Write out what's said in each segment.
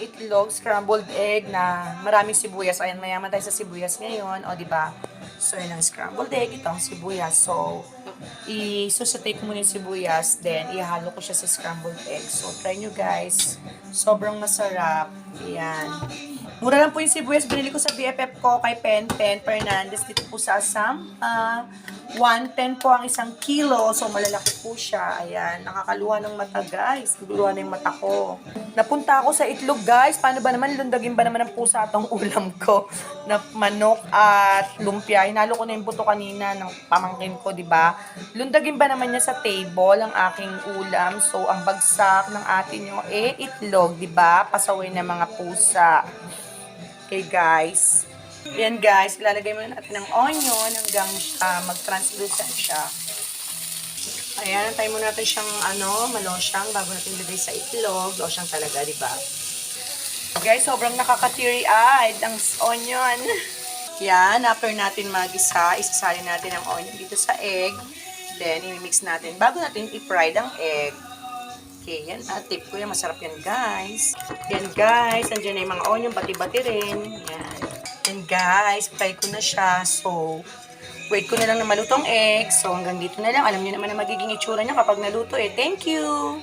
itlog, scrambled egg na maraming sibuyas. Ayan, mayaman tayo sa sibuyas ngayon. O, di ba? So, yun ang scrambled egg. Ito ang sibuyas. So, i-susutay ko muna yung sibuyas. Then, ihalo ko siya sa scrambled egg. So, try nyo guys. Sobrang masarap. Ayan. Mura lang po yung sibuyas. Binili ko sa BFF ko kay Pen Pen Fernandez. Dito po sa Assam. Ah, 110 po ang isang kilo. So, malalaki po siya. Ayan. Nakakaluha ng mata, guys. Naguluha na yung mata ko. Napunta ako sa itlog, guys. Paano ba naman? Lundagin ba naman ng pusa itong ulam ko? Na manok at lumpia. Hinalo ko na yung buto kanina ng pamangkin ko, di ba? Lundagin ba naman niya sa table ang aking ulam? So, ang bagsak ng atin yung eh, itlog, di ba? Pasaway ng mga pusa. Okay, guys. Yan, guys. Ilalagay muna natin ng onion hanggang ah, mag-translucent siya. Ayan, tayo muna natin siyang ano, malosyang bago natin ilagay sa itlog. Losyang talaga, di ba? Guys, sobrang nakaka-teary-eyed ang onion. Yan, after natin magisa, isasali natin ang onion dito sa egg. Then, i-mix natin bago natin i-fry ang egg. Okay, yan. Ah, tip ko yan. Masarap yan, guys. Yan, guys. Nandiyan na yung mga onion. Bati-bati rin. Yan. Yan, guys. Fry ko na siya. So, wait ko na lang na malutong egg. So, hanggang dito na lang. Alam niyo naman na magiging itsura niya kapag naluto eh. Thank you!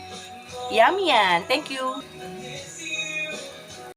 Yummy yan. Thank you!